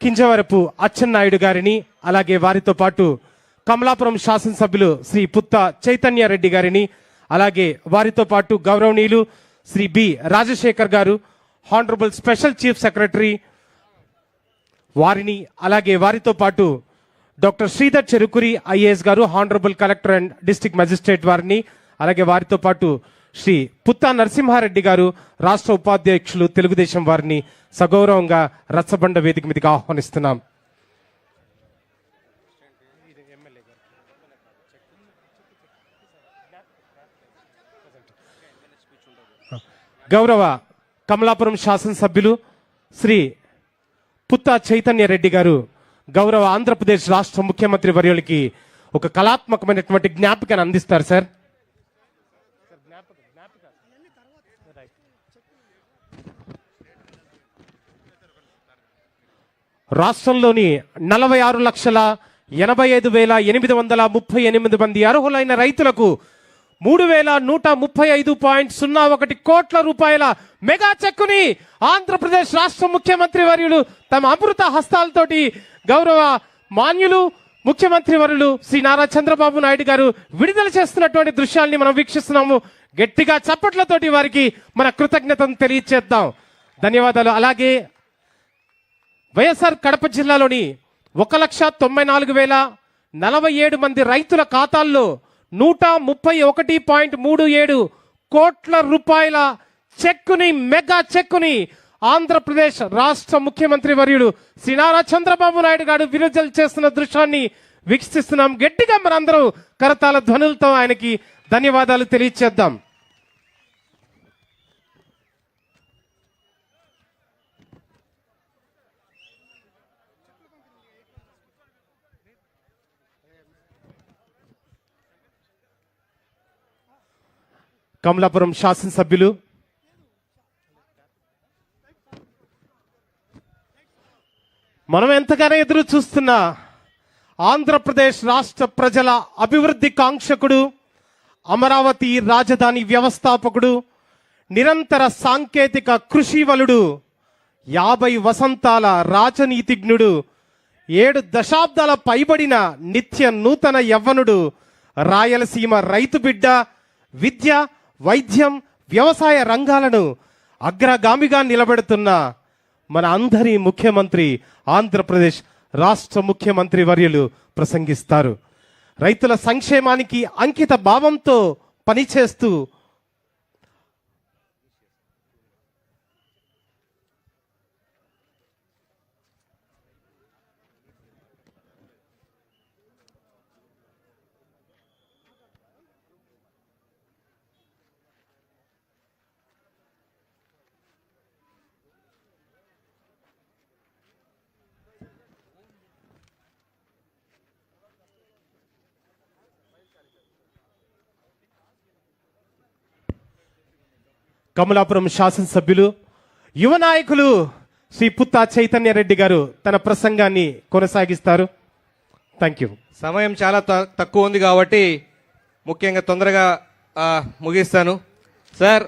కింజవరపు అచ్చెన్నాయుడు గారిని అలాగే వారితో పాటు కమలాపురం శాసనసభ్యులు శ్రీ పుత్త చైతన్య రెడ్డి గారిని అలాగే వారితో పాటు గౌరవనీయులు శ్రీ బి రాజశేఖర్ గారు హానరబుల్ స్పెషల్ చీఫ్ సెక్రటరీ వారిని అలాగే వారితో పాటు డాక్టర్ శ్రీధర్ చెరుకురి ఐఏఎస్ గారు honorable collector and district magistrate వారిని అలాగే వారితో పాటు శ్రీ పుత్తా నరసింహారెడ్డి గారు రాష్ట్ర ఉపాధ్యక్షులు తెలుగుదేశం వారిని సగౌరవంగా రచ్చబండ వేదిక మీదకి ఆహ్వానిస్తున్నాం. గౌరవ కమలాపురం శాసనసభ్యులు శ్రీ పుత్తా చైతన్య రెడ్డి గారు గౌరవ ఆంధ్రప్రదేశ్ రాష్ట్ర ముఖ్యమంత్రి వర్యులకి ఒక కళాత్మకమైనటువంటి జ్ఞాపికను అందిస్తారు సార్. రాష్ట్రంలోని నలభై ఆరు లక్షల ఎనభై ఐదు వేల ఎనిమిది వందల ముప్పై ఎనిమిది మంది అర్హులైన రైతులకు మూడు వేల నూట ముప్పై ఐదు పాయింట్ సున్నా ఒకటి కోట్ల రూపాయల మెగా చెక్కుని ఆంధ్రప్రదేశ్ రాష్ట్ర ముఖ్యమంత్రి వర్యులు తమ అమృత హస్తాలతోటి గౌరవ మాన్యులు ముఖ్యమంత్రి వరులు శ్రీ నారా చంద్రబాబు నాయుడు గారు విడుదల చేస్తున్నటువంటి దృశ్యాల్ని మనం వీక్షిస్తున్నాము. గట్టిగా చప్పట్లతోటి వారికి మన కృతజ్ఞతను తెలియచేద్దాం. ధన్యవాదాలు. అలాగే వైఎస్ఆర్ కడప జిల్లాలోని ఒక లక్ష తొంభై నాలుగు వేల నలభై ఏడు మంది రైతుల ఖాతాల్లో నూట ముప్పై ఒకటి పాయింట్ మూడు ఏడు కోట్ల రూపాయల చెక్కుని మెగా చెక్కుని ఆంధ్రప్రదేశ్ రాష్ట్ర ముఖ్యమంత్రి వర్యుడు శ్రీ నారా చంద్రబాబు నాయుడు గారు విడుదల చేస్తున్న దృశ్యాన్ని వీక్షిస్తున్నాం. గట్టిగా మనందరూ కరతాల ధ్వనులతో ఆయనకి ధన్యవాదాలు తెలియచేద్దాం. కమలాపురం శాసనసభ్యులు మనం ఎంతగానో ఎదురు చూస్తున్న ఆంధ్రప్రదేశ్ రాష్ట్ర ప్రజల అభివృద్ధి కాంక్షకుడు అమరావతి రాజధాని వ్యవస్థాపకుడు నిరంతర సాంకేతిక కృషివలుడు యాభై వసంతాల రాజనీతిజ్ఞుడు ఏడు దశాబ్దాల పైబడిన నిత్య నూతన యవ్వనుడు రాయలసీమ రైతు బిడ్డ విద్య వైద్యం వ్యవసాయ రంగాలను అగ్రగామిగా నిలబెడుతున్న మన అందరి ముఖ్యమంత్రి ఆంధ్రప్రదేశ్ రాష్ట్ర ముఖ్యమంత్రి వర్యులు ప్రసంగిస్తారు. రైతుల సంక్షేమానికి అంకిత భావంతో పనిచేస్తూ కమలాపురం శాసనసభ్యులు యువ నాయకులు శ్రీ పుత్తా చైతన్య రెడ్డి గారు తన ప్రసంగాన్ని కొనసాగిస్తారు. థ్యాంక్ యూ సమయం చాలా త- తక్కువ ఉంది కాబట్టి ముఖ్యంగా తొందరగా ముగిస్తాను. సార్